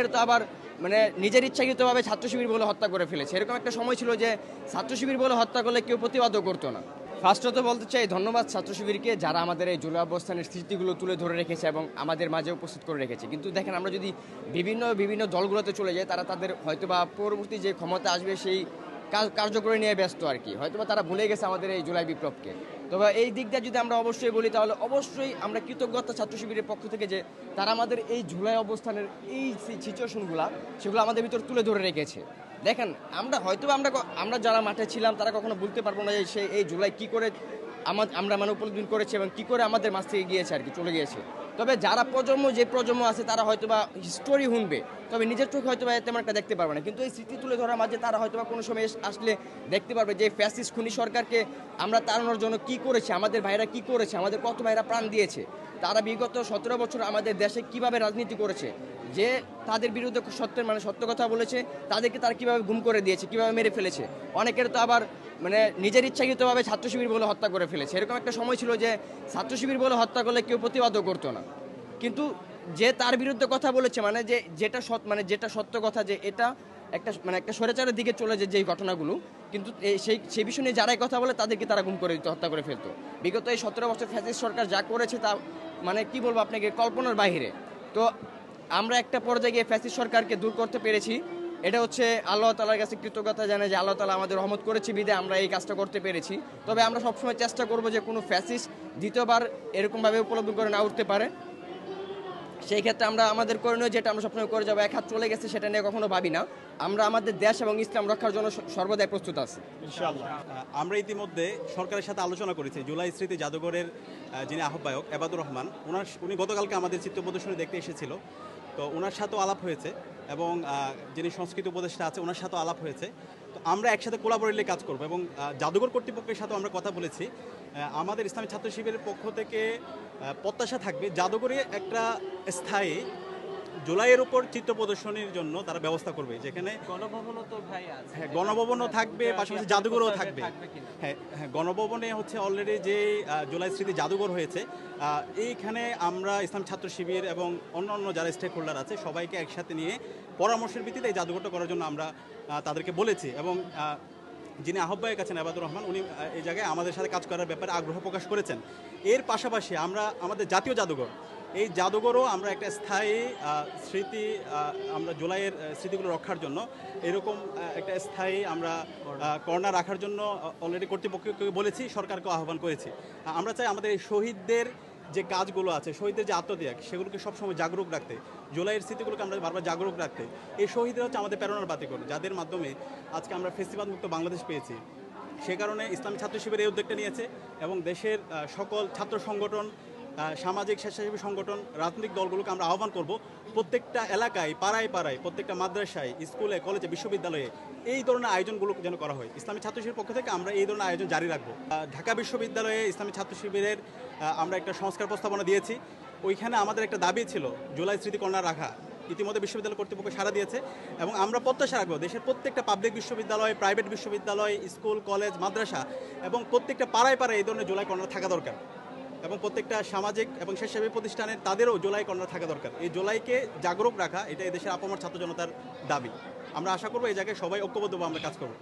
এর তো আবার মানে নিজের ইচ্ছাকৃতভাবে ছাত্র শিবির বলে হত্যা করে ফেলেছে। এরকম একটা সময় ছিল যে ছাত্র শিবির বলে হত্যা করলে কেউ প্রতিবাদও করতো না। ফার্স্ট তো বলতে চাই, ধন্যবাদ ছাত্র শিবিরকে যারা আমাদের এই জুলাই অবস্থানের স্থিতিগুলো তুলে ধরে রেখেছে এবং আমাদের মাঝে উপস্থিত করে রেখেছে। কিন্তু দেখেন, আমরা যদি বিভিন্ন বিভিন্ন দলগুলোতে চলে যাই, তারা তাদের হয়তো বা পরবর্তী যে ক্ষমতা আসবে, সেই কার্যকরী নিয়ে ব্যস্ত আর কি। হয়তোবা তারা ভুলে গেছে আমাদের এই জুলাই বিপ্লবকে। তবে এই দিকটা যদি আমরা অবশ্যই বলি, তাহলে অবশ্যই আমরা কৃতজ্ঞতা ছাত্র শিবিরের পক্ষ থেকে যে তারা আমাদের এই জুলাই অবস্থানের এই সিচুয়েশনগুলো সেগুলো আমাদের ভিতর তুলে ধরে রেখেছে। দেখেন, আমরা হয়তো আমরা আমরা যারা মাঠে ছিলাম, তারা কখনো বলতে পারব না যে সে এই জুলাই কি করে আমা- আমরা মানে উপলব্ধি করেছি এবং কি করে আমাদের মাছ থেকে গিয়েছে আর কি, চলে গিয়েছে। তবে যারা প্রজন্ম, যে প্রজন্ম আছে, তারা হয়তো বা হিস্টোরি শুনবে। তবে নিজের চোখে হয়তো বা তেমন একটা দেখতে পারবে না। কিন্তু এই স্মৃতি তুলে ধরার মাঝে তারা হয়তো বা কোনো সময় আসলে দেখতে পারবে যে ফ্যাসিস খুনি সরকারকে আমরা তাড়ানোর জন্য কি করেছে, আমাদের ভাইরা কি করেছে, আমাদের কত ভাইরা প্রাণ দিয়েছে। তারা বিগত সতেরো বছর আমাদের দেশে কীভাবে রাজনীতি করেছে, যে তাদের বিরুদ্ধে সত্যের মানে সত্য কথা বলেছে, তাদেরকে তারা কীভাবে গুম করে দিয়েছে, কীভাবে মেরে ফেলেছে। অনেকের তো আবার মানে নিজের ইচ্ছাকৃতভাবে ছাত্র শিবির বলে হত্যা করে ফেলেছে। এরকম একটা সময় ছিল যে ছাত্র শিবির বলে হত্যা করলে কেউ প্রতিবাদও করতো না। কিন্তু যে তার বিরুদ্ধে কথা বলেছে মানে যে যেটা সৎ মানে যেটা সত্য কথা যে এটা একটা মানে একটা স্বৈরাচারের দিকে চলে যে যেই ঘটনাগুলো, কিন্তু সেই সেই বিষয় নিয়ে যারাই কথা বলে তাদেরকে তারা গুম করে দিত, হত্যা করে ফেলতো। বিগত এই সতেরো বছর ফ্যাসিস্ট সরকার যা করেছে তা মানে কি বলব আপনাকে, কল্পনার বাইরে তো আমরা একটা পর্যায়ে গিয়ে ফ্যাসিস্ট সরকারকে দূর করতে পেরেছি। এটা হচ্ছে আল্লাহ তালার কাছে কৃতজ্ঞতা জানে যে আল্লাহ তালা আমাদের রহমত করেছে বিদে আমরা এই কাজটা করতে পেরেছি। তবে আমরা সবসময় চেষ্টা করব যে কোনো ফ্যাসিস্ট দ্বিতীয়বার এরকমভাবে উপলব্ধি করে না উঠতে পারে। সেই ক্ষেত্রে আমরা আমাদের করণীয় যেটা আমরা সবসময় করে যাব, এক হাত চলে গেছে সেটা নিয়ে কখনো ভাবি না। আমরা আমাদের দেশ এবং ইসলাম রক্ষার জন্য সর্বদাই প্রস্তুত আছি। আমরা ইতিমধ্যে সরকারের সাথে আলোচনা করেছি, জুলাই স্মৃতি জাদুঘরের যিনি আহ্বায়ক এবাদুর রহমান, ওনার উনি গতকালকে আমাদের চিত্র প্রদর্শনী দেখতে এসেছিল। তো ওনার সাথেও আলাপ হয়েছে এবং যিনি সংস্কৃত উপদেষ্টা আছে, ওনার সাথেও আলাপ হয়েছে। তো আমরা একসাথে কোলাবোরেটলি কাজ করব এবং জাদুঘর কর্তৃপক্ষের সাথেও আমরা কথা বলেছি। আমাদের ইসলামী ছাত্র শিবিরের পক্ষ থেকে প্রত্যাশা থাকবে জাদুঘরে একটা স্থায়ী জুলাইয়ের উপর চিত্র প্রদর্শনীর জন্য তারা ব্যবস্থা করবে যেখানে গণভবনও তো ভাই আছে। হ্যাঁ গণভবনও থাকবে পাশাপাশি জাদুঘরও থাকবে। হ্যাঁ হ্যাঁ গণভবনে হচ্ছে অলরেডি যে জুলাই স্মৃতি জাদুঘর হয়েছে এইখানে আমরা ইসলাম ছাত্র শিবির এবং অন্যান্য যারা স্টেক হোল্ডার আছে সবাইকে একসাথে নিয়ে পরামর্শের ভিত্তিতে এই জাদুঘরটা করার জন্য আমরা তাদেরকে বলেছি এবং যিনি আহ্বায়ক আছেন আবাদুর রহমান উনি এই জায়গায় আমাদের সাথে কাজ করার ব্যাপারে আগ্রহ প্রকাশ করেছেন। এর পাশাপাশি আমরা আমাদের জাতীয় জাদুঘর এই জাদুঘরও আমরা একটা স্থায়ী স্মৃতি আমরা জুলাইয়ের স্মৃতিগুলো রক্ষার জন্য এরকম একটা স্থায়ী আমরা কর্নার রাখার জন্য অলরেডি কর্তৃপক্ষকে বলেছি, সরকারকে আহ্বান করেছি। আমরা চাই আমাদের এই শহীদদের যে কাজগুলো আছে, শহীদদের যে আত্মত্যাগ, সেগুলোকে সবসময় জাগরুক রাখতে। জুলাইয়ের স্মৃতিগুলোকে আমরা বারবার জাগরুক রাখতে। এই শহীদরা হচ্ছে আমাদের প্রেরণার বাতিকর যাদের মাধ্যমে আজকে আমরা ফেস্টিভাল মুক্ত বাংলাদেশ পেয়েছি। সে কারণে ইসলামী ছাত্র শিবির এই উদ্যোগটা নিয়েছে এবং দেশের সকল ছাত্র সংগঠন সামাজিক স্বেচ্ছাসেবী সংগঠন, রাজনৈতিক দলগুলোকে আমরা আহ্বান করব, প্রত্যেকটা এলাকায়, পাড়ায় পাড়ায়, প্রত্যেকটা মাদ্রাসায়, স্কুলে, কলেজে, বিশ্ববিদ্যালয়ে এই ধরনের আয়োজনগুলো যেন করা হয়। ইসলামী ছাত্র শিবির পক্ষ থেকে আমরা এই ধরনের আয়োজন জারি রাখব। ঢাকা বিশ্ববিদ্যালয়ে ইসলামী ছাত্র শিবিরের আমরা একটা সংস্কার প্রস্তাবনা দিয়েছি। ওইখানে আমাদের একটা দাবি ছিল, জুলাই স্মৃতি কর্নার রাখা। ইতিমধ্যে বিশ্ববিদ্যালয় কর্তৃপক্ষ সাড়া দিয়েছে এবং আমরা প্রত্যাশা রাখব, দেশের প্রত্যেকটা পাবলিক বিশ্ববিদ্যালয় প্রাইভেট বিশ্ববিদ্যালয়, স্কুল, কলেজ, মাদ্রাসা এবং প্রত্যেকটা পাড়ায় পাড়ায় এই ধরনের জুলাই কর্নার থাকা দরকার। এবং প্রত্যেকটা সামাজিক এবং স্বেচ্ছাসেবী প্রতিষ্ঠানের তাদেরও জোলাই কর্নার থাকা দরকার। এই জোলাইকে জাগরুক রাখা এটা এদেশের দেশের আপামর ছাত্র জনতার দাবি। আমরা আশা করব এই জায়গায় সবাই ঐক্যবদ্ধভাবে আমরা কাজ করব।